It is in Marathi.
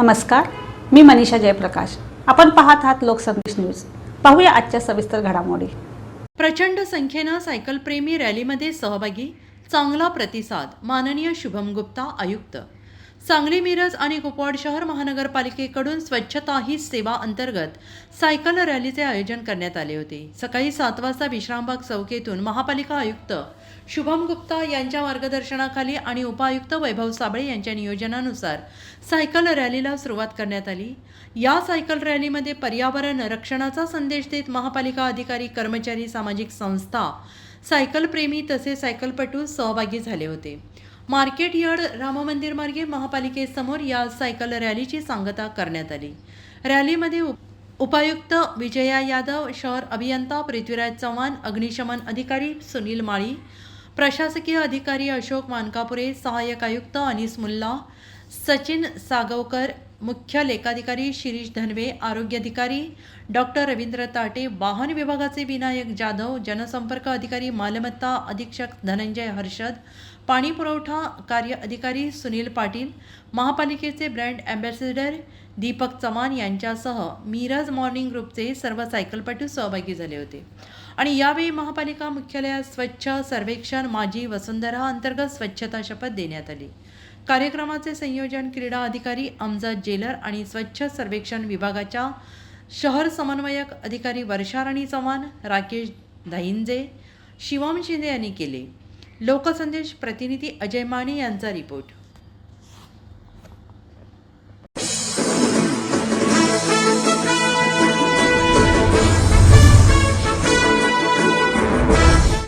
नमस्कार मी मनीषा जयप्रकाश. आपण पाहत आहात लोकसंदेश न्यूज. पाहूया आजच्या सविस्तर घडामोडी. प्रचंड संख्येनं सायकलप्रेमी रॅलीमध्ये सहभागी चांगला प्रतिसाद माननीय शुभम गुप्ता आयुक्त. सांगली मिरज आणि कुपवाड शहर महानगरपालिकेकडून स्वच्छता ही सेवा अंतर्गत सायकल रॅलीचे आयोजन करण्यात आले होते. सकाळी सात वाजता विश्रामबाग चौकीतून महापालिका आयुक्त शुभम गुप्ता यांच्या मार्गदर्शनाखाली आणि उपायुक्त वैभव साबळे यांच्या नियोजनानुसार सायकल रॅलीला सुरुवात करण्यात आली. या सायकल रॅलीमध्ये पर्यावरण रक्षणाचा संदेश देत महापालिका अधिकारी कर्मचारी सामाजिक संस्था सायकलप्रेमी तसेच सायकलपटू सहभागी झाले होते. मार्केट यार्ड राममंदिर मार्गे महापालिकेसमोर या सायकल रॅलीची सांगता करण्यात आली. रॅलीमध्ये उप- उपायुक्त विजया यादव शहर अभियंता पृथ्वीराज चव्हाण अग्निशमन अधिकारी सुनील माळी प्रशासकीय अधिकारी अशोक मानकापुरे सहाय्यक आयुक्त अनिस मुल्ला सचिन सागवकर मुख्य लेखाधिकारी शिरीष धनवे आरोग्याधिकारी डॉक्टर रवींद्र ताटे वाहन विभागाचे विनायक जाधव जनसंपर्क अधिकारी मालमत्ता अधीक्षक धनंजय हर्षद पाणी पुरवठा कार्य अधिकारी सुनील पाटील महापालिकेचे ब्रँड ॲम्बॅसेडर दीपक चव्हाण यांच्यासह मिरज मॉर्निंग ग्रुपचे सर्व सायकलपटू सहभागी झाले होते. आणि यावेळी महापालिका मुख्यालयात स्वच्छ सर्वेक्षण माझी वसुंधरा अंतर्गत स्वच्छता शपथ देण्यात आली. कार्यक्रमाचे संयोजन क्रीडा अधिकारी अमजद जेलर आणि स्वच्छ सर्वेक्षण विभागाच्या शहर समन्वयक अधिकारी वर्षाराणी चव्हाण राकेश धाईंजे शिवम शिंदे यांनी केले. लोकसंदेश प्रतिनिधी अजय माने यांचा रिपोर्ट.